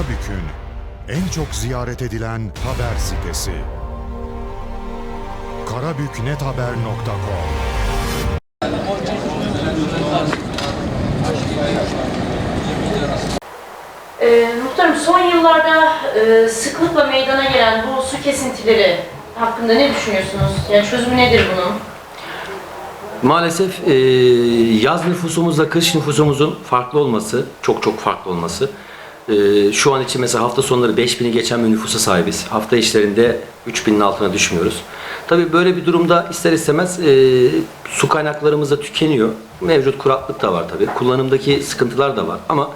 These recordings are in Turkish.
Karabük'ün en çok ziyaret edilen haber sitesi. karabüknethaber.com Ee, muhtarım son yıllarda e, sıklıkla meydana gelen bu su kesintileri hakkında ne düşünüyorsunuz? Yani çözümü nedir bunun? Maalesef e, yaz nüfusumuzla kış nüfusumuzun farklı olması, çok çok farklı olması. E, şu an için mesela hafta sonları 5000'i geçen bir nüfusa sahibiz. Hafta işlerinde 3000'in altına düşmüyoruz. Tabii böyle bir durumda ister istemez e, su kaynaklarımız da tükeniyor. Mevcut kuraklık da var tabii. Kullanımdaki sıkıntılar da var ama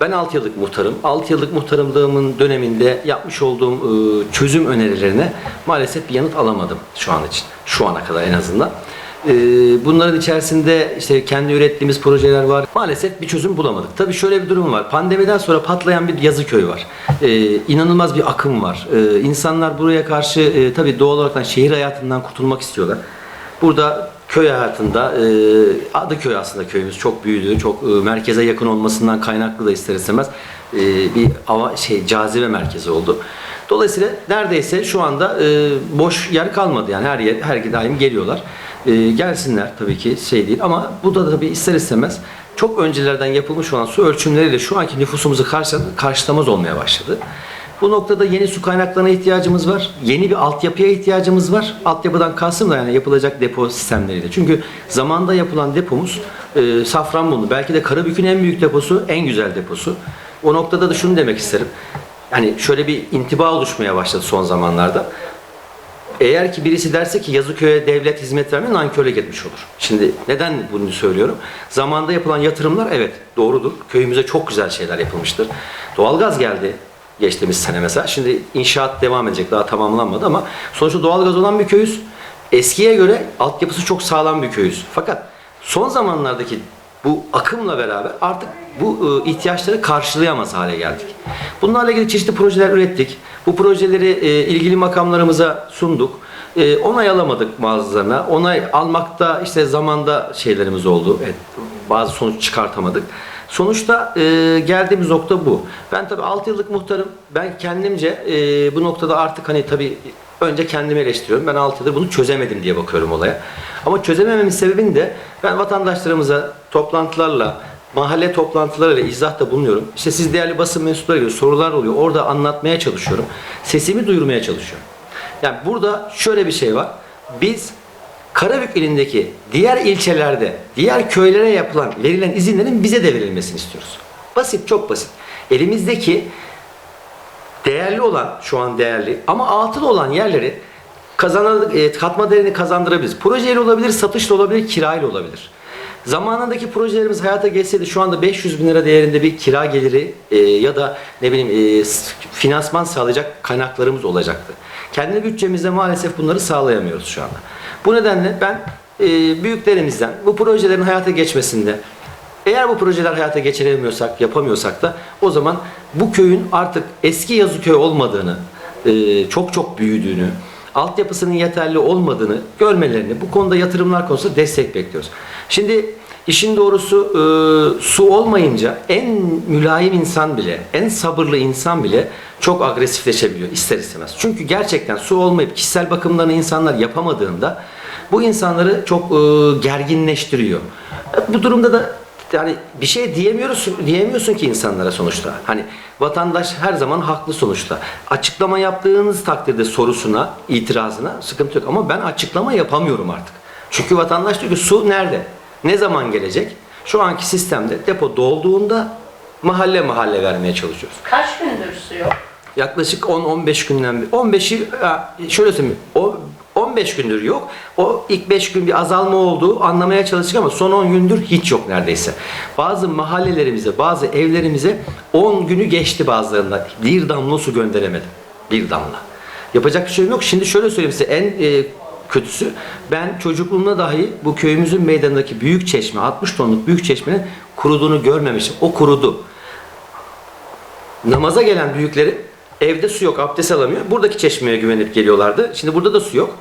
ben 6 yıllık muhtarım. 6 yıllık muhtarımlığımın döneminde yapmış olduğum e, çözüm önerilerine maalesef bir yanıt alamadım şu an için. Şu ana kadar en azından. E, Bunların içerisinde işte kendi ürettiğimiz projeler var. Maalesef bir çözüm bulamadık. Tabii şöyle bir durum var. Pandemiden sonra patlayan bir yazı köy var. E, inanılmaz bir akım var. E, insanlar buraya karşı e, tabii doğal olarak şehir hayatından kurtulmak istiyorlar. Burada köy hayatında e, Adıköy aslında köyümüz çok büyüdü. Çok e, merkeze yakın olmasından kaynaklı da ister istemez bir şey cazibe merkezi oldu. Dolayısıyla neredeyse şu anda boş yer kalmadı yani her yer her daim geliyorlar. E, gelsinler tabii ki şey değil ama bu da tabii ister istemez çok öncelerden yapılmış olan su ölçümleriyle şu anki nüfusumuzu karşı, karşılamaz olmaya başladı. Bu noktada yeni su kaynaklarına ihtiyacımız var. Yeni bir altyapıya ihtiyacımız var. Altyapıdan kalsın da yani yapılacak depo sistemleriyle. Çünkü zamanda yapılan depomuz e, Safranbolu. Belki de Karabük'ün en büyük deposu, en güzel deposu. O noktada da şunu demek isterim. Hani şöyle bir intiba oluşmaya başladı son zamanlarda. Eğer ki birisi derse ki Yazıköy'e devlet hizmet vermiyor nankörlük etmiş olur. Şimdi neden bunu söylüyorum? Zamanda yapılan yatırımlar evet doğrudur. Köyümüze çok güzel şeyler yapılmıştır. Doğalgaz geldi geçtiğimiz sene mesela. Şimdi inşaat devam edecek daha tamamlanmadı ama sonuçta doğalgaz olan bir köyüz. Eskiye göre altyapısı çok sağlam bir köyüz. Fakat son zamanlardaki bu akımla beraber artık bu e, ihtiyaçları karşılayamaz hale geldik. Bunlarla ilgili çeşitli projeler ürettik. Bu projeleri e, ilgili makamlarımıza sunduk. E, onay alamadık bazılarına. Onay almakta işte zamanda şeylerimiz oldu. Evet, bazı sonuç çıkartamadık. Sonuçta e, geldiğimiz nokta bu. Ben tabii 6 yıllık muhtarım. Ben kendimce e, bu noktada artık hani tabii önce kendimi eleştiriyorum. Ben 6 yıldır bunu çözemedim diye bakıyorum olaya. Ama çözemememin sebebini de ben vatandaşlarımıza toplantılarla, mahalle toplantılarıyla izahta bulunuyorum. İşte siz değerli basın mensupları gibi sorular oluyor. Orada anlatmaya çalışıyorum. Sesimi duyurmaya çalışıyorum. Yani burada şöyle bir şey var. Biz Karabük ilindeki diğer ilçelerde, diğer köylere yapılan, verilen izinlerin bize de verilmesini istiyoruz. Basit, çok basit. Elimizdeki değerli olan, şu an değerli ama atıl olan yerleri e, katma değerini kazandırabiliriz. Projeyle olabilir, satışla olabilir, kirayla olabilir. Zamanındaki projelerimiz hayata geçseydi şu anda 500 bin lira değerinde bir kira geliri e, ya da ne bileyim e, finansman sağlayacak kaynaklarımız olacaktı. Kendi bütçemizde maalesef bunları sağlayamıyoruz şu anda. Bu nedenle ben e, büyüklerimizden bu projelerin hayata geçmesinde eğer bu projeler hayata geçiremiyorsak, yapamıyorsak da o zaman bu köyün artık eski yazı köy olmadığını, e, çok çok büyüdüğünü, altyapısının yeterli olmadığını görmelerini, bu konuda yatırımlar konusunda destek bekliyoruz. Şimdi işin doğrusu e, su olmayınca en mülayim insan bile, en sabırlı insan bile çok agresifleşebiliyor ister istemez. Çünkü gerçekten su olmayıp kişisel bakımlarını insanlar yapamadığında bu insanları çok e, gerginleştiriyor. Bu durumda da yani bir şey diyemiyoruz diyemiyorsun ki insanlara sonuçta. Hani vatandaş her zaman haklı sonuçta. Açıklama yaptığınız takdirde sorusuna, itirazına sıkıntı yok ama ben açıklama yapamıyorum artık. Çünkü vatandaş diyor ki su nerede? Ne zaman gelecek? Şu anki sistemde depo dolduğunda mahalle mahalle vermeye çalışıyoruz. Kaç gündür su yok? Yaklaşık 10-15 günden bir. 15'i ha, şöyle söyleyeyim. O 15 gündür yok. O ilk 5 gün bir azalma oldu. Anlamaya çalıştık ama son 10 gündür hiç yok neredeyse. Bazı mahallelerimize, bazı evlerimize 10 günü geçti bazılarında. Bir damla su gönderemedim. Bir damla. Yapacak bir şey yok. Şimdi şöyle söyleyeyim size en e, kötüsü ben çocukluğumda dahi bu köyümüzün meydanındaki büyük çeşme 60 tonluk büyük çeşmenin kuruduğunu görmemişim. O kurudu namaza gelen büyükleri evde su yok, abdest alamıyor. Buradaki çeşmeye güvenip geliyorlardı. Şimdi burada da su yok.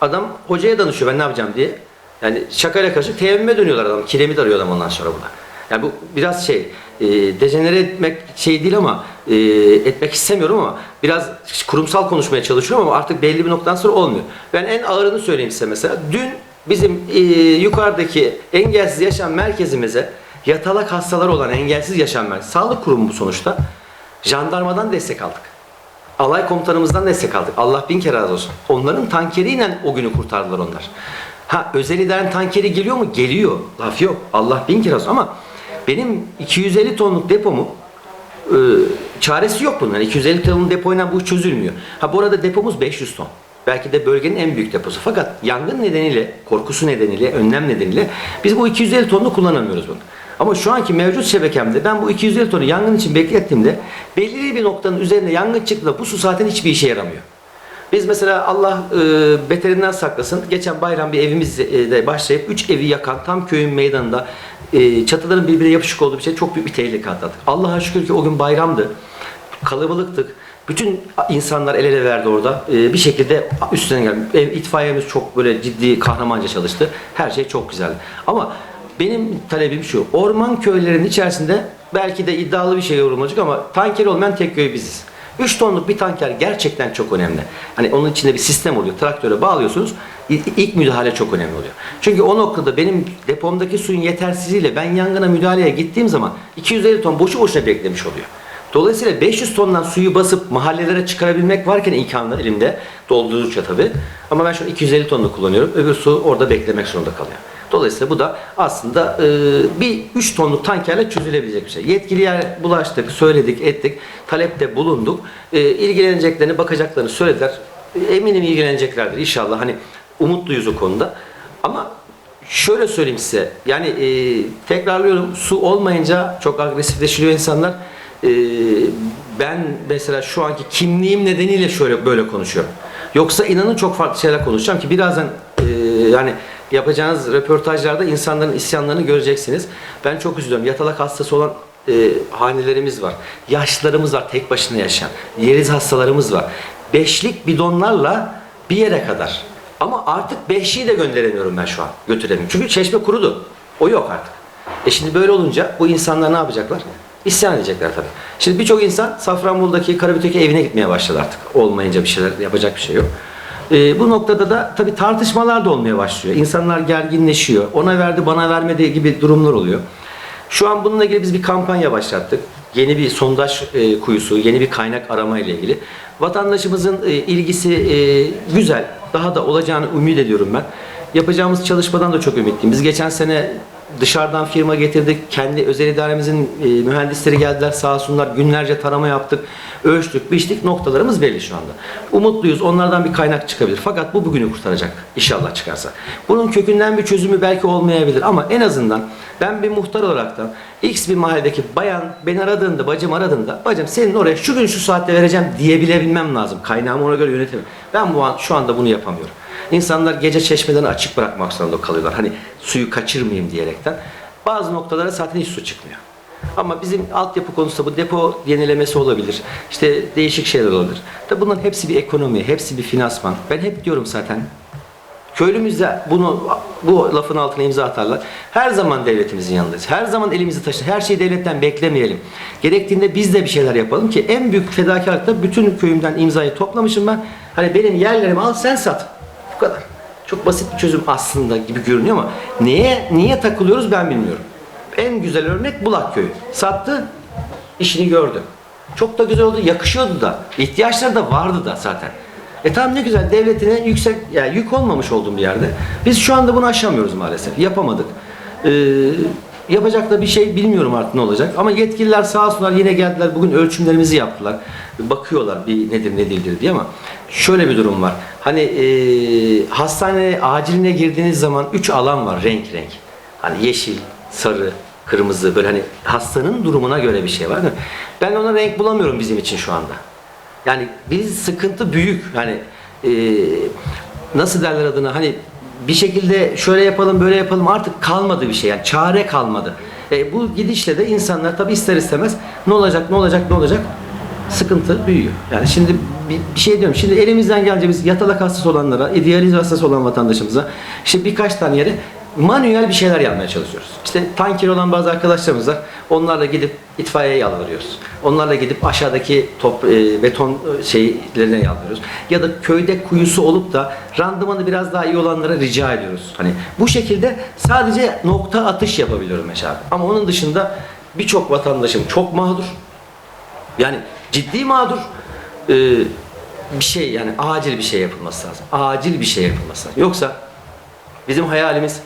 Adam hocaya danışıyor ben ne yapacağım diye. Yani şakayla karışık teyemmüme dönüyorlar adam. Kiremit arıyor adam ondan sonra burada. Yani bu biraz şey, e, dejenere etmek şey değil ama e, etmek istemiyorum ama biraz kurumsal konuşmaya çalışıyorum ama artık belli bir noktadan sonra olmuyor. Ben en ağırını söyleyeyim size mesela. Dün bizim e, yukarıdaki engelsiz yaşam merkezimize yatalak hastaları olan engelsiz yaşam merkezi, sağlık kurumu bu sonuçta. Jandarmadan destek aldık. Alay komutanımızdan destek aldık. Allah bin kere razı olsun. Onların tankeriyle o günü kurtardılar onlar. Ha özel idarenin tankeri geliyor mu? Geliyor. Laf yok. Allah bin kere razı olsun. Ama benim 250 tonluk depomu e, çaresi yok bunların. 250 tonluk depoyla bu çözülmüyor. Ha bu arada depomuz 500 ton. Belki de bölgenin en büyük deposu. Fakat yangın nedeniyle, korkusu nedeniyle, önlem nedeniyle biz bu 250 tonlu kullanamıyoruz bunu. Ama şu anki mevcut şebekemde ben bu 250 tonu yangın için beklettiğimde belirli bir noktanın üzerinde yangın çıktığında bu su zaten hiçbir işe yaramıyor. Biz mesela Allah e, beterinden saklasın. Geçen bayram bir evimizde başlayıp 3 evi yakan tam köyün meydanında e, çatıların birbirine yapışık olduğu bir şey çok büyük bir tehlike atlattık. Allah'a şükür ki o gün bayramdı. Kalabalıktık. Bütün insanlar el ele verdi orada. E, bir şekilde üstüne geldi. Ev, itfaiyemiz çok böyle ciddi kahramanca çalıştı. Her şey çok güzeldi. Ama benim talebim şu. Orman köylerinin içerisinde belki de iddialı bir şey yorumlayacak ama tanker olmayan tek köy biziz. 3 tonluk bir tanker gerçekten çok önemli. Hani onun içinde bir sistem oluyor. Traktöre bağlıyorsunuz. İlk müdahale çok önemli oluyor. Çünkü o noktada benim depomdaki suyun yetersizliğiyle ben yangına müdahaleye gittiğim zaman 250 ton boşu boşuna beklemiş oluyor. Dolayısıyla 500 tondan suyu basıp mahallelere çıkarabilmek varken imkanı elimde doldurdukça tabii. Ama ben şu an 250 tonlu kullanıyorum. Öbür su orada beklemek zorunda kalıyor. Dolayısıyla bu da aslında e, bir 3 tonluk tankerle çözülebilecek bir şey. Yetkiliye bulaştık, söyledik, ettik, talepte bulunduk. E, ilgileneceklerini, bakacaklarını söylediler. E, eminim ilgileneceklerdir inşallah. Hani umutluyuz o konuda. Ama şöyle söyleyeyim size. Yani e, tekrarlıyorum su olmayınca çok agresifleşiyor insanlar. E, ben mesela şu anki kimliğim nedeniyle şöyle böyle konuşuyorum. Yoksa inanın çok farklı şeyler konuşacağım ki birazdan e, yani yapacağınız röportajlarda insanların isyanlarını göreceksiniz. Ben çok üzülüyorum. Yatalak hastası olan e, hanelerimiz var. Yaşlılarımız var tek başına yaşayan. Yeriz hastalarımız var. Beşlik bidonlarla bir yere kadar. Ama artık beşliği de gönderemiyorum ben şu an. Götüremiyorum. Çünkü çeşme kurudu. O yok artık. E şimdi böyle olunca bu insanlar ne yapacaklar? İsyan edecekler tabii. Şimdi birçok insan Safranbolu'daki Karabük'teki evine gitmeye başladı artık. Olmayınca bir şeyler yapacak bir şey yok. Ee, bu noktada da tabii tartışmalar da olmaya başlıyor. İnsanlar gerginleşiyor. Ona verdi bana vermedi gibi durumlar oluyor. Şu an bununla ilgili biz bir kampanya başlattık. Yeni bir sondaj e, kuyusu, yeni bir kaynak arama ile ilgili. Vatandaşımızın e, ilgisi e, güzel. Daha da olacağını ümit ediyorum ben. Yapacağımız çalışmadan da çok ümitliyim. Biz geçen sene dışarıdan firma getirdik. Kendi özel idaremizin e, mühendisleri geldiler sağ olsunlar. Günlerce tarama yaptık. Ölçtük, biçtik. Noktalarımız belli şu anda. Umutluyuz. Onlardan bir kaynak çıkabilir. Fakat bu bugünü kurtaracak. İnşallah çıkarsa. Bunun kökünden bir çözümü belki olmayabilir ama en azından ben bir muhtar olaraktan X bir mahalledeki bayan beni aradığında, bacım aradığında bacım senin oraya şu gün şu saatte vereceğim diyebilebilmem lazım. Kaynağımı ona göre yönetemem. Ben bu an, şu anda bunu yapamıyorum. İnsanlar gece çeşmelerini açık bırakmak zorunda kalıyorlar. Hani suyu kaçırmayayım diyerekten. Bazı noktalara zaten hiç su çıkmıyor. Ama bizim altyapı konusunda bu depo yenilemesi olabilir. İşte değişik şeyler olabilir. Tabi bunların hepsi bir ekonomi, hepsi bir finansman. Ben hep diyorum zaten Köylümüz de bunu bu lafın altına imza atarlar. Her zaman devletimizin yanındayız. Her zaman elimizi taşır. Her şeyi devletten beklemeyelim. Gerektiğinde biz de bir şeyler yapalım ki en büyük fedakarlıkta bütün köyümden imzayı toplamışım ben. Hani benim yerlerimi al sen sat. Kadar. Çok basit bir çözüm aslında gibi görünüyor ama neye niye takılıyoruz ben bilmiyorum. En güzel örnek Bulak Köyü. Sattı, işini gördü. Çok da güzel oldu, yakışıyordu da. İhtiyaçları da vardı da zaten. E tamam ne güzel devletine yüksek yani yük olmamış olduğum bir yerde. Biz şu anda bunu aşamıyoruz maalesef. Yapamadık. Ee, yapacak da bir şey bilmiyorum artık ne olacak. Ama yetkililer sağ olsunlar yine geldiler. Bugün ölçümlerimizi yaptılar. Bakıyorlar bir nedir ne değildir diye ama şöyle bir durum var. Hani e, hastaneye aciline girdiğiniz zaman 3 alan var renk renk. Hani yeşil, sarı, kırmızı böyle hani hastanın durumuna göre bir şey var değil mi? Ben ona renk bulamıyorum bizim için şu anda. Yani bir sıkıntı büyük. Yani e, nasıl derler adına hani bir şekilde şöyle yapalım böyle yapalım artık kalmadı bir şey yani çare kalmadı. E, bu gidişle de insanlar tabi ister istemez ne olacak ne olacak ne olacak sıkıntı büyüyor. Yani şimdi bir, bir şey diyorum şimdi elimizden gelince biz yatalak hastası olanlara, idealiz hastası olan vatandaşımıza işte birkaç tane yere manuel bir şeyler yapmaya çalışıyoruz. İşte tanker olan bazı arkadaşlarımız var. Onlarla gidip itfaiyeye yalvarıyoruz. Onlarla gidip aşağıdaki top, e, beton e, şeylerine yalvarıyoruz. Ya da köyde kuyusu olup da randımanı biraz daha iyi olanlara rica ediyoruz. Hani bu şekilde sadece nokta atış yapabiliyorum mesela. Ama onun dışında birçok vatandaşım çok mağdur. Yani ciddi mağdur. Ee, bir şey yani acil bir şey yapılması lazım. Acil bir şey yapılması lazım. Yoksa bizim hayalimiz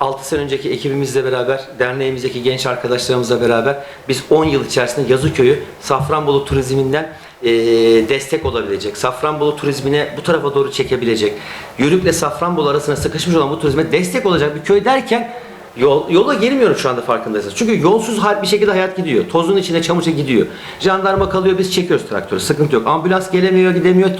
6 sene önceki ekibimizle beraber, derneğimizdeki genç arkadaşlarımızla beraber biz 10 yıl içerisinde Yazıköy'ü Safranbolu turizminden eee, destek olabilecek, Safranbolu turizmine bu tarafa doğru çekebilecek, Yörük'le Safranbolu arasında sıkışmış olan bu turizme destek olacak bir köy derken Yol, yola girmiyorum şu anda farkındaysanız. Çünkü yolsuz bir şekilde hayat gidiyor. Tozun içine çamurca gidiyor. Jandarma kalıyor biz çekiyoruz traktörü. Sıkıntı yok. Ambulans gelemiyor gidemiyor.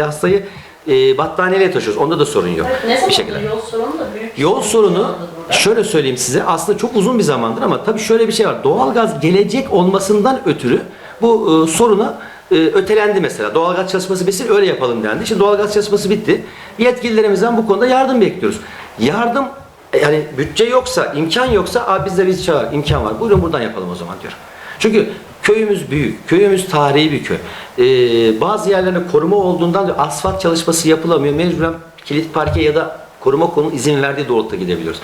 Hastayı e, battaniyeyle taşıyoruz. Onda da sorun yok. Evet, ne zaman bir şekilde. yol sorunu da büyük. Yol sorunu şöyle söyleyeyim size aslında çok uzun bir zamandır ama tabii şöyle bir şey var. Doğalgaz gelecek olmasından ötürü bu e, soruna e, ötelendi mesela. Doğalgaz çalışması bitsin öyle yapalım dendi. Şimdi doğalgaz çalışması bitti. Yetkililerimizden bu konuda yardım bekliyoruz. Yardım e, yani bütçe yoksa, imkan yoksa abi biz de biz çağır, imkan var. Buyurun buradan yapalım o zaman diyorum. Çünkü köyümüz büyük, köyümüz tarihi bir köy. Ee, bazı yerlerde koruma olduğundan asfalt çalışması yapılamıyor. Mecburen kilit parke ya da koruma konunun izin verdiği doğrultuda gidebiliyoruz.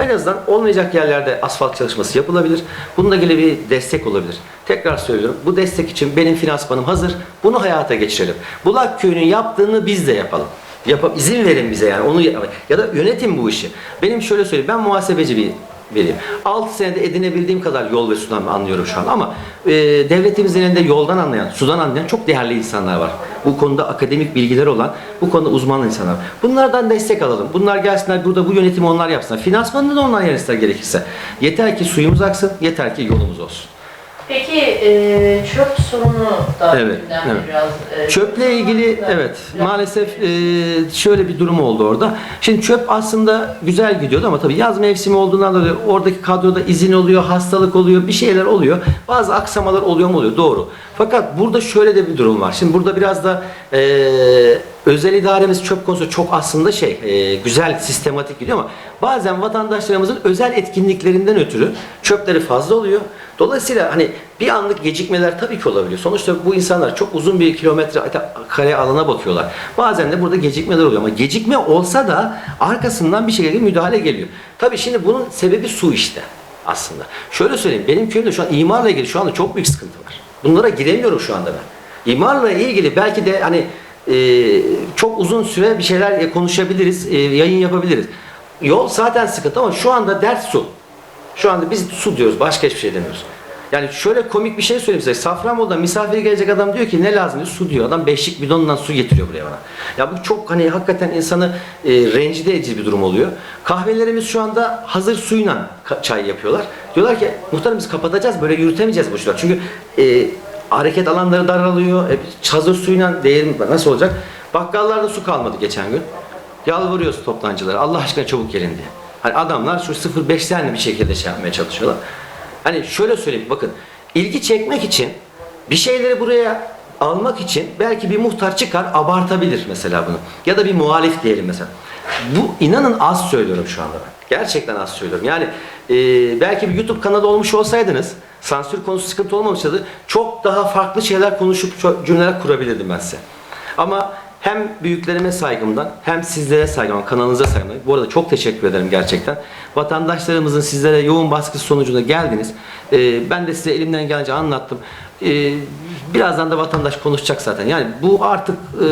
En azından olmayacak yerlerde asfalt çalışması yapılabilir. Bununla ilgili bir destek olabilir. Tekrar söylüyorum. Bu destek için benim finansmanım hazır. Bunu hayata geçirelim. Bulak Köyü'nün yaptığını biz de yapalım. Yapıp izin verin bize yani onu ya da yönetin bu işi. Benim şöyle söyleyeyim ben muhasebeci bir vereyim. 6 senede edinebildiğim kadar yol ve sudan anlıyorum şu an ama e, devletimizin elinde yoldan anlayan, sudan anlayan çok değerli insanlar var. Bu konuda akademik bilgileri olan, bu konuda uzman insanlar. var. Bunlardan destek alalım. Bunlar gelsinler burada bu yönetimi onlar yapsınlar. Finansmanını da onlar yönetsinler gerekirse. Yeter ki suyumuz aksın, yeter ki yolumuz olsun. Peki e, çöp sorunu da Evet, evet. biraz. e, Çöple ilgili evet maalesef e, şöyle bir durum oldu orada. Şimdi çöp aslında güzel gidiyordu ama tabii yaz mevsimi olduğundan dolayı oradaki kadroda izin oluyor, hastalık oluyor, bir şeyler oluyor. Bazı aksamalar oluyor mu oluyor doğru. Fakat burada şöyle de bir durum var. Şimdi burada biraz da e, özel idaremiz çöp konusu çok aslında şey e, güzel sistematik gidiyor ama bazen vatandaşlarımızın özel etkinliklerinden ötürü çöpleri fazla oluyor. Dolayısıyla hani bir anlık gecikmeler tabii ki olabiliyor. Sonuçta bu insanlar çok uzun bir kilometre kare alana bakıyorlar. Bazen de burada gecikmeler oluyor ama gecikme olsa da arkasından bir şekilde müdahale geliyor. Tabii şimdi bunun sebebi su işte aslında. Şöyle söyleyeyim benim köyümde şu an imarla ilgili şu anda çok büyük sıkıntı var. Bunlara giremiyorum şu anda ben. İmarla ilgili belki de hani e, çok uzun süre bir şeyler konuşabiliriz, e, yayın yapabiliriz. Yol zaten sıkıntı ama şu anda dert su. Şu anda biz su diyoruz, başka hiçbir şey demiyoruz. Yani şöyle komik bir şey söyleyeyim size. Safranbolu'da misafir gelecek adam diyor ki ne lazım diyor, su diyor. Adam beşlik bidonla su getiriyor buraya bana. Ya bu çok hani hakikaten insanı e, rencide edici bir durum oluyor. Kahvelerimiz şu anda hazır suyla çay yapıyorlar. Diyorlar ki muhtarım biz kapatacağız böyle yürütemeyeceğiz bu işler. Çünkü e, hareket alanları daralıyor. E, hazır suyla değerim nasıl olacak? Bakkallarda su kalmadı geçen gün. Yalvarıyoruz toptancılara Allah aşkına çabuk gelin diye. Hani adamlar şu 0.5 tane bir şekilde şey yapmaya çalışıyorlar. Hani şöyle söyleyeyim bakın ilgi çekmek için bir şeyleri buraya almak için belki bir muhtar çıkar abartabilir mesela bunu. Ya da bir muhalif diyelim mesela. Bu inanın az söylüyorum şu anda ben. Gerçekten az söylüyorum. Yani e, belki bir YouTube kanalı olmuş olsaydınız sansür konusu sıkıntı olmamıştı. Çok daha farklı şeyler konuşup cümleler kurabilirdim ben size. Ama hem büyüklerime saygımdan hem sizlere saygımdan, kanalınıza saygımdan. Bu arada çok teşekkür ederim gerçekten. Vatandaşlarımızın sizlere yoğun baskısı sonucunda geldiniz. Ee, ben de size elimden gelince anlattım. Ee, birazdan da vatandaş konuşacak zaten. Yani bu artık e,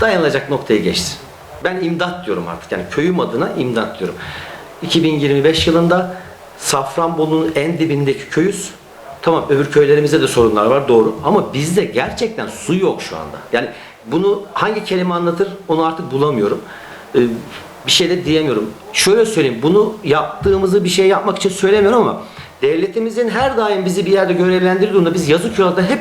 dayanılacak noktaya geçti. Ben imdat diyorum artık. Yani köyüm adına imdat diyorum. 2025 yılında Safranbolu'nun en dibindeki köyüz. Tamam öbür köylerimizde de sorunlar var doğru ama bizde gerçekten su yok şu anda. Yani bunu hangi kelime anlatır onu artık bulamıyorum. Ee, bir şey de diyemiyorum. Şöyle söyleyeyim bunu yaptığımızı bir şey yapmak için söylemiyorum ama devletimizin her daim bizi bir yerde görevlendirdiğinde biz yazık yolda hep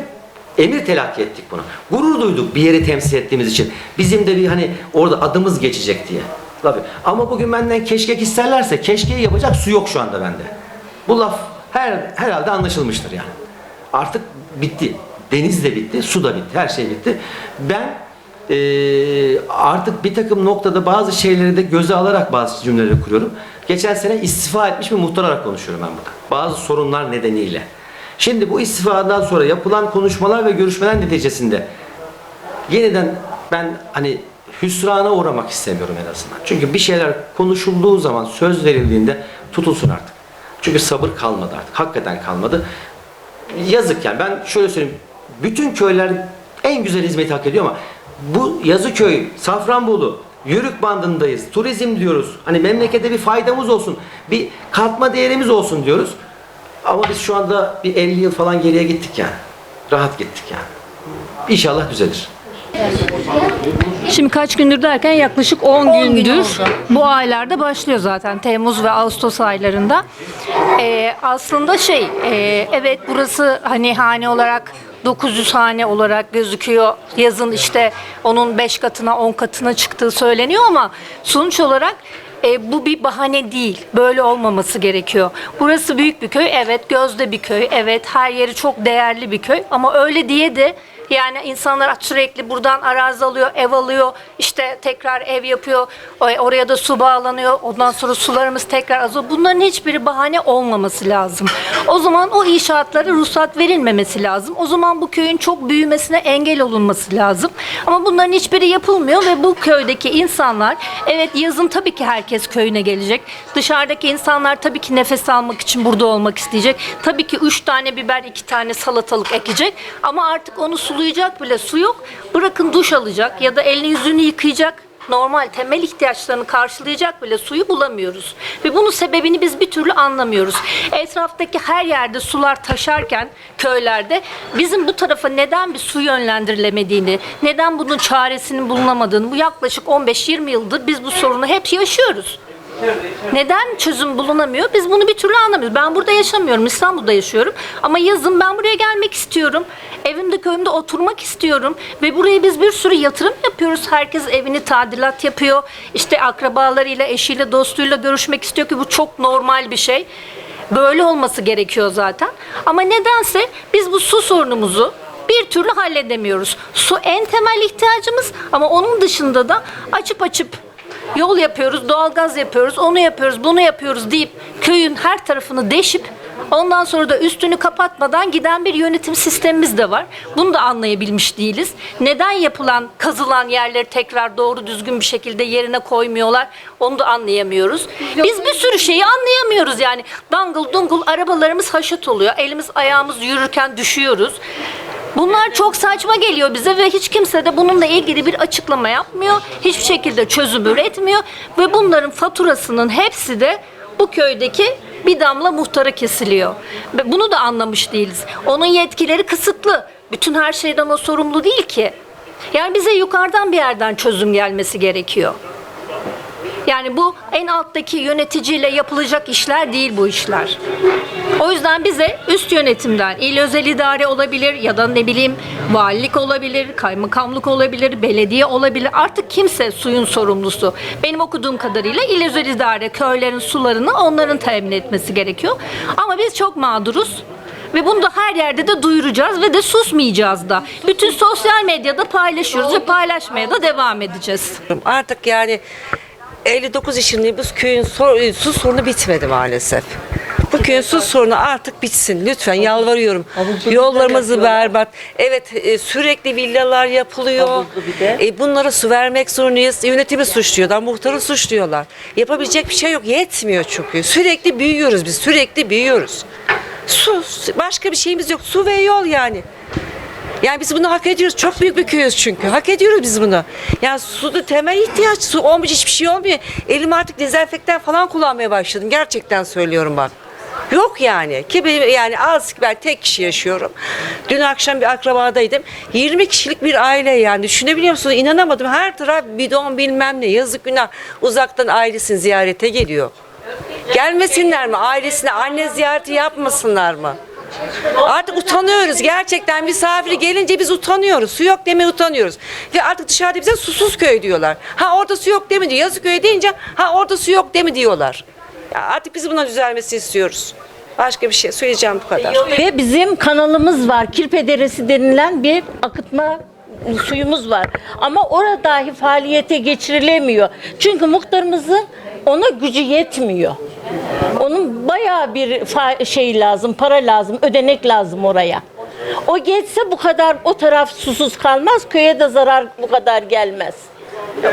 emir telakki ettik bunu. Gurur duyduk bir yeri temsil ettiğimiz için. Bizim de bir hani orada adımız geçecek diye. Tabii. Ama bugün benden keşkek isterlerse keşkeyi yapacak su yok şu anda bende. Bu laf her herhalde anlaşılmıştır yani. Artık bitti. Deniz de bitti, su da bitti, her şey bitti. Ben e, artık bir takım noktada bazı şeyleri de göze alarak bazı cümleleri kuruyorum. Geçen sene istifa etmiş bir muhtar olarak konuşuyorum ben burada. Bazı sorunlar nedeniyle. Şimdi bu istifadan sonra yapılan konuşmalar ve görüşmeler neticesinde yeniden ben hani hüsrana uğramak istemiyorum en azından. Çünkü bir şeyler konuşulduğu zaman söz verildiğinde tutulsun artık. Çünkü sabır kalmadı artık. Hakikaten kalmadı. Yazık yani ben şöyle söyleyeyim. Bütün köyler en güzel hizmeti hak ediyor ama bu Yazıköy, Safranbolu, Yörük bandındayız. Turizm diyoruz. Hani memlekete bir faydamız olsun. Bir katma değerimiz olsun diyoruz. Ama biz şu anda bir 50 yıl falan geriye gittik yani. Rahat gittik yani. İnşallah düzelir. Şimdi kaç gündür derken yaklaşık 10, 10 gün gündür. oldu. Bu aylarda başlıyor zaten Temmuz ve Ağustos aylarında. Ee, aslında şey e, evet burası hani hane olarak 900 hane olarak gözüküyor. Yazın işte onun 5 katına 10 katına çıktığı söyleniyor ama sonuç olarak e, bu bir bahane değil. Böyle olmaması gerekiyor. Burası büyük bir köy. Evet gözde bir köy. Evet her yeri çok değerli bir köy. Ama öyle diye de yani insanlar sürekli buradan arazi alıyor, ev alıyor, işte tekrar ev yapıyor, oraya da su bağlanıyor, ondan sonra sularımız tekrar azalıyor. Bunların hiçbiri bahane olmaması lazım. O zaman o inşaatlara ruhsat verilmemesi lazım. O zaman bu köyün çok büyümesine engel olunması lazım. Ama bunların hiçbiri yapılmıyor ve bu köydeki insanlar, evet yazın tabii ki herkes köyüne gelecek. Dışarıdaki insanlar tabii ki nefes almak için burada olmak isteyecek. Tabii ki üç tane biber, iki tane salatalık ekecek. Ama artık onu sulayacak bile su yok. Bırakın duş alacak ya da elini yüzünü yıkayacak. Normal temel ihtiyaçlarını karşılayacak bile suyu bulamıyoruz. Ve bunun sebebini biz bir türlü anlamıyoruz. Etraftaki her yerde sular taşarken köylerde bizim bu tarafa neden bir su yönlendirilemediğini, neden bunun çaresinin bulunamadığını bu yaklaşık 15-20 yıldır biz bu sorunu hep yaşıyoruz. Neden çözüm bulunamıyor? Biz bunu bir türlü anlamıyoruz. Ben burada yaşamıyorum, İstanbul'da yaşıyorum. Ama yazın ben buraya gelmek istiyorum. Evimde köyümde oturmak istiyorum. Ve buraya biz bir sürü yatırım yapıyoruz. Herkes evini tadilat yapıyor. İşte akrabalarıyla, eşiyle, dostuyla görüşmek istiyor ki bu çok normal bir şey. Böyle olması gerekiyor zaten. Ama nedense biz bu su sorunumuzu bir türlü halledemiyoruz. Su en temel ihtiyacımız ama onun dışında da açıp açıp yol yapıyoruz, doğalgaz yapıyoruz, onu yapıyoruz, bunu yapıyoruz deyip köyün her tarafını deşip ondan sonra da üstünü kapatmadan giden bir yönetim sistemimiz de var. Bunu da anlayabilmiş değiliz. Neden yapılan, kazılan yerleri tekrar doğru düzgün bir şekilde yerine koymuyorlar? Onu da anlayamıyoruz. Biz bir sürü şeyi anlayamıyoruz yani. Dangıl dungul arabalarımız haşat oluyor. Elimiz ayağımız yürürken düşüyoruz. Bunlar çok saçma geliyor bize ve hiç kimse de bununla ilgili bir açıklama yapmıyor. Hiçbir şekilde çözüm üretmiyor ve bunların faturasının hepsi de bu köydeki bir damla muhtara kesiliyor. Ve bunu da anlamış değiliz. Onun yetkileri kısıtlı. Bütün her şeyden o sorumlu değil ki. Yani bize yukarıdan bir yerden çözüm gelmesi gerekiyor. Yani bu en alttaki yöneticiyle yapılacak işler değil bu işler. O yüzden bize üst yönetimden il özel idare olabilir ya da ne bileyim valilik olabilir, kaymakamlık olabilir, belediye olabilir. Artık kimse suyun sorumlusu. Benim okuduğum kadarıyla il özel idare köylerin sularını onların temin etmesi gerekiyor. Ama biz çok mağduruz. Ve bunu da her yerde de duyuracağız ve de susmayacağız da. Bütün sosyal medyada paylaşıyoruz ve paylaşmaya da devam edeceğiz. Artık yani 59 yaşındayım. Bu köyün sor- su sorunu bitmedi maalesef. Bu köyün su sorunu artık bitsin. Lütfen yalvarıyorum. Yollarımızı berbat. Evet e, sürekli villalar yapılıyor. E, bunlara su vermek zorundayız. Yönetimi suçluyorlar. Muhtarı suçluyorlar. Yapabilecek bir şey yok. Yetmiyor çünkü. Sürekli büyüyoruz biz. Sürekli büyüyoruz. Su. Başka bir şeyimiz yok. Su ve yol yani. Yani biz bunu hak ediyoruz. Çok büyük bir köyüz çünkü. Hak ediyoruz biz bunu. Yani su da temel ihtiyaç. Su olmuş hiçbir şey olmuyor. Elim artık dezenfektan falan kullanmaya başladım. Gerçekten söylüyorum bak. Yok yani. Ki benim yani az ben tek kişi yaşıyorum. Dün akşam bir akrabadaydım. 20 kişilik bir aile yani. Düşünebiliyor musunuz? İnanamadım. Her taraf bidon bilmem ne. Yazık günah. Uzaktan ailesini ziyarete geliyor. Gelmesinler mi? Ailesine anne ziyareti yapmasınlar mı? Artık utanıyoruz gerçekten misafir gelince biz utanıyoruz. Su yok demeye utanıyoruz. Ve artık dışarıda bize susuz köy diyorlar. Ha orada su yok demi diyor. Yazıköy deyince ha orada su yok demi diyorlar. Ya artık biz buna düzelmesi istiyoruz. Başka bir şey söyleyeceğim bu kadar. Ve bizim kanalımız var. Kirpe Deresi denilen bir akıtma suyumuz var. Ama orada dahi faaliyete geçirilemiyor. Çünkü muhtarımızın ona gücü yetmiyor. Onun bayağı bir şey lazım, para lazım, ödenek lazım oraya. O geçse bu kadar o taraf susuz kalmaz, köye de zarar bu kadar gelmez.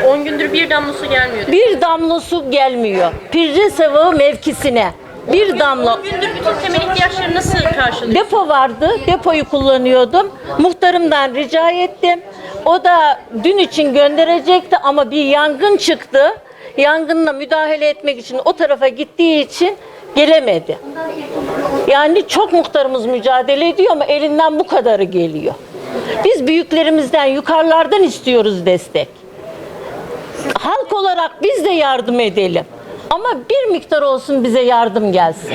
10 gündür bir damla su gelmiyor. Bir damla su gelmiyor. Pirce Sevağı mevkisine. Bir damla. 10 gündür bütün temel ihtiyaçları nasıl karşılıyor? Depo vardı. Depoyu kullanıyordum. Muhtarımdan rica ettim. O da dün için gönderecekti ama bir yangın çıktı. Yangınla müdahale etmek için o tarafa gittiği için gelemedi. Yani çok muhtarımız mücadele ediyor ama elinden bu kadarı geliyor. Biz büyüklerimizden, yukarılardan istiyoruz destek. Halk olarak biz de yardım edelim. Ama bir miktar olsun bize yardım gelsin.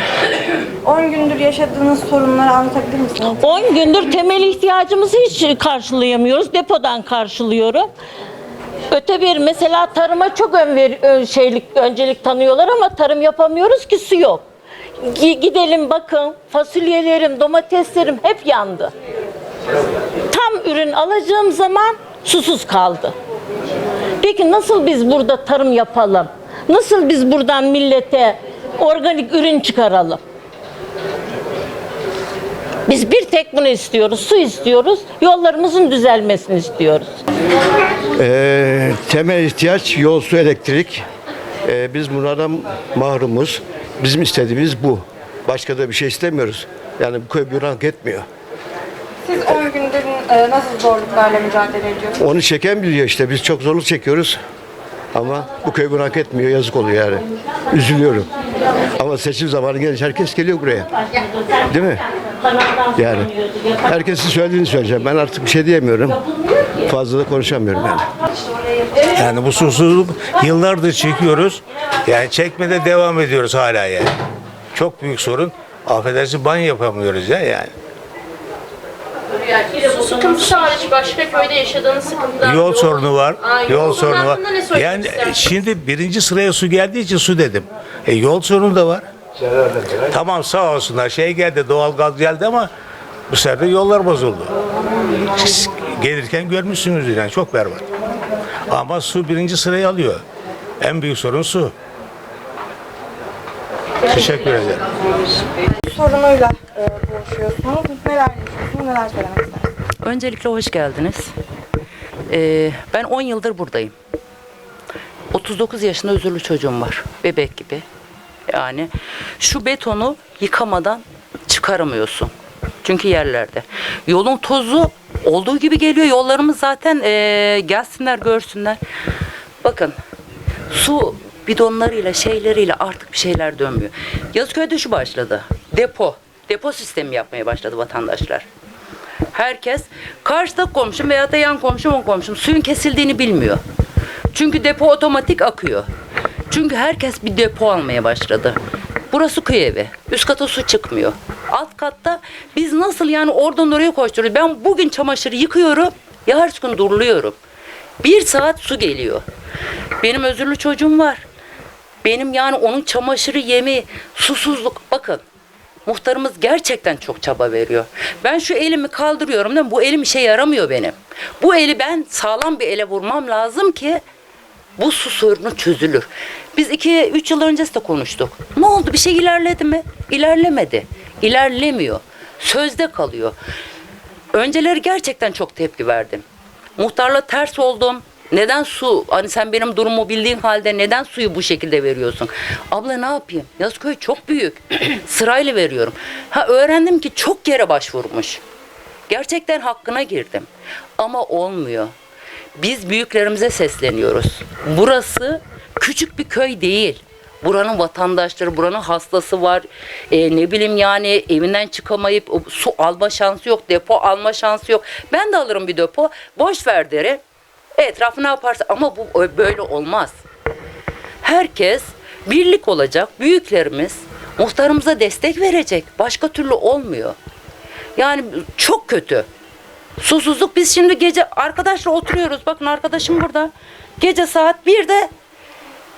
10 gündür yaşadığınız sorunları anlatabilir misiniz? 10 gündür temel ihtiyacımızı hiç karşılayamıyoruz. Depodan karşılıyorum. Öte bir mesela tarıma çok ön ver, ön- şeylik öncelik tanıyorlar ama tarım yapamıyoruz ki su yok. Gi- Gidelim bakın fasulyelerim, domateslerim hep yandı. Tam ürün alacağım zaman susuz kaldı. Peki nasıl biz burada tarım yapalım? Nasıl biz buradan millete organik ürün çıkaralım? Biz bir tek bunu istiyoruz, su istiyoruz, yollarımızın düzelmesini istiyoruz. Ee, temel ihtiyaç yol, su, elektrik. Ee, biz bunlardan mahrumuz. Bizim istediğimiz bu. Başka da bir şey istemiyoruz. Yani bu köy bir hak etmiyor. Siz 10 gündür e, nasıl zorluklarla mücadele ediyorsunuz? Onu çeken biliyor işte. Biz çok zorluk çekiyoruz. Ama bu köy bunu hak etmiyor. Yazık oluyor yani. Üzülüyorum. Ama seçim zamanı gelince herkes geliyor buraya. Değil mi? Yani herkesin söylediğini söyleyeceğim. Ben artık bir şey diyemiyorum. Fazla da konuşamıyorum yani. Yani bu susuzluk yıllardır çekiyoruz. Yani çekmede devam ediyoruz hala yani. Çok büyük sorun. Affedersin banyo yapamıyoruz ya yani. Su sıkıntısı hariç başka köyde yaşadığınız sıkıntılar Yol yok. sorunu var. Aa, Yol sorunu var. hakkında ne söylemek Yani istersiniz? şimdi birinci sıraya su geldiği için su dedim. E yol sorunu da var. Tamam sağ olsunlar şey geldi doğal gaz geldi ama bu sefer de yollar bozuldu. Siz gelirken görmüşsünüzdür yani çok berbat. Ama su birinci sırayı alıyor. En büyük sorun su. Teşekkür ederim. Sorunuyla e, boğuşuyorsunuz. Neler yaşıyorsunuz, neler söylemek istersiniz? Öncelikle hoş geldiniz. Ee, ben 10 yıldır buradayım. 39 yaşında özürlü çocuğum var. Bebek gibi. Yani şu betonu yıkamadan çıkaramıyorsun. Çünkü yerlerde. Yolun tozu olduğu gibi geliyor. Yollarımız zaten ee, gelsinler görsünler. Bakın su bidonlarıyla şeyleriyle artık bir şeyler dönmüyor. Yazıköy'de şu başladı. Depo. Depo sistemi yapmaya başladı vatandaşlar. Herkes karşıda komşum veya da yan komşum on komşum suyun kesildiğini bilmiyor. Çünkü depo otomatik akıyor. Çünkü herkes bir depo almaya başladı. Burası köy evi. Üst kata su çıkmıyor. Alt katta biz nasıl yani oradan oraya koşturuyoruz. Ben bugün çamaşırı yıkıyorum. Yarın gün duruluyorum. Bir saat su geliyor. Benim özürlü çocuğum var. Benim yani onun çamaşırı, yemi, susuzluk. Bakın muhtarımız gerçekten çok çaba veriyor. Ben şu elimi kaldırıyorum değil mi? Bu elim işe yaramıyor benim. Bu eli ben sağlam bir ele vurmam lazım ki bu su sorunu çözülür. Biz iki, üç yıl öncesi de konuştuk. Ne oldu? Bir şey ilerledi mi? İlerlemedi. İlerlemiyor. Sözde kalıyor. Önceleri gerçekten çok tepki verdim. Muhtarla ters oldum. Neden su? Hani sen benim durumu bildiğin halde neden suyu bu şekilde veriyorsun? Abla ne yapayım? Yazıköy çok büyük. Sırayla veriyorum. Ha öğrendim ki çok yere başvurmuş. Gerçekten hakkına girdim. Ama olmuyor. Biz büyüklerimize sesleniyoruz. Burası küçük bir köy değil. Buranın vatandaşları, buranın hastası var. E, ne bileyim yani evinden çıkamayıp su alma şansı yok, depo alma şansı yok. Ben de alırım bir depo. Boş ver derim. Etrafı ne yaparsa ama bu böyle olmaz. Herkes birlik olacak. Büyüklerimiz muhtarımıza destek verecek. Başka türlü olmuyor. Yani çok kötü. Susuzluk biz şimdi gece arkadaşla oturuyoruz. Bakın arkadaşım burada. Gece saat 1'de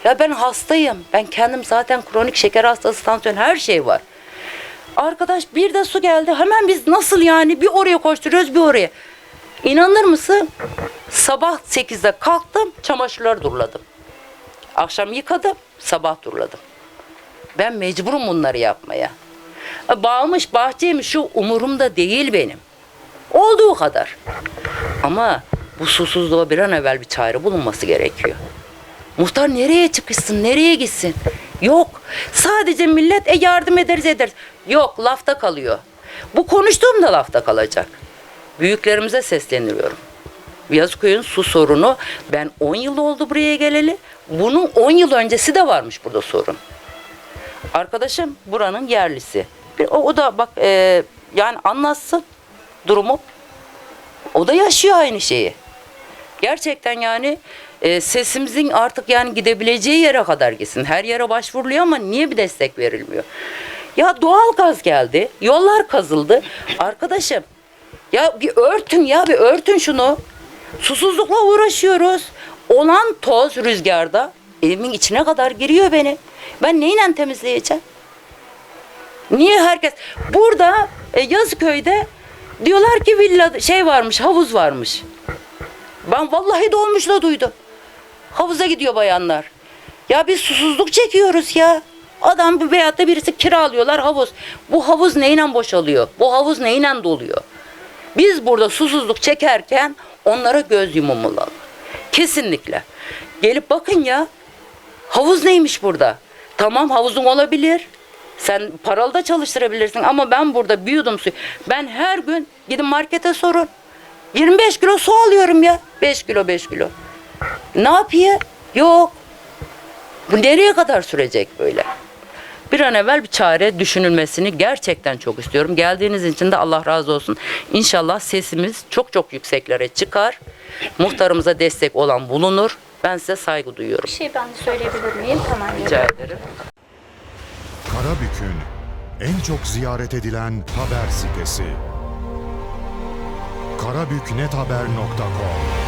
ya ben hastayım. Ben kendim zaten kronik şeker hastası, tansiyon her şey var. Arkadaş bir de su geldi. Hemen biz nasıl yani bir oraya koşturuyoruz bir oraya. İnanır mısın? Sabah 8'de kalktım, çamaşırları durladım. Akşam yıkadım, sabah durladım. Ben mecburum bunları yapmaya. E, Bağmış, bahçeymiş şu umurumda değil benim. Olduğu kadar. Ama bu susuzluğa bir an evvel bir çare bulunması gerekiyor. Muhtar nereye çıkışsın, nereye gitsin? Yok. Sadece millet e yardım ederiz ederiz. Yok, lafta kalıyor. Bu konuştuğum da lafta kalacak. Büyüklerimize sesleniyorum. Yazıköy'ün su sorunu ben 10 yıl oldu buraya geleli. Bunun 10 yıl öncesi de varmış burada sorun. Arkadaşım buranın yerlisi. O, o da bak e, yani anlatsın durumu. O da yaşıyor aynı şeyi. Gerçekten yani e, sesimizin artık yani gidebileceği yere kadar gitsin. Her yere başvuruluyor ama niye bir destek verilmiyor? Ya doğal gaz geldi, yollar kazıldı. Arkadaşım ya bir örtün ya bir örtün şunu. Susuzlukla uğraşıyoruz. Olan toz rüzgarda evimin içine kadar giriyor beni. Ben neyle temizleyeceğim? Niye herkes burada e, Yazıköy'de diyorlar ki villa şey varmış, havuz varmış. Ben vallahi dolmuşla duydum. Havuza gidiyor bayanlar. Ya biz susuzluk çekiyoruz ya. Adam bir veyahut da birisi kiralıyorlar havuz. Bu havuz neyle boşalıyor? Bu havuz neyle doluyor? Biz burada susuzluk çekerken onlara göz yumulmalı. Kesinlikle. Gelip bakın ya. Havuz neymiş burada? Tamam havuzun olabilir. Sen paralı da çalıştırabilirsin ama ben burada bir yudum su. Ben her gün gidin markete sorun. 25 kilo su alıyorum ya. 5 kilo 5 kilo. Ne yapıyor? Yok. Bu nereye kadar sürecek böyle? Bir an evvel bir çare düşünülmesini gerçekten çok istiyorum. Geldiğiniz için de Allah razı olsun. İnşallah sesimiz çok çok yükseklere çıkar. Muhtarımıza destek olan bulunur. Ben size saygı duyuyorum. Bir şey ben de söyleyebilir miyim? Tamam. Rica ederim. Karabük'ün en çok ziyaret edilen haber sitesi. karabüknethaber.com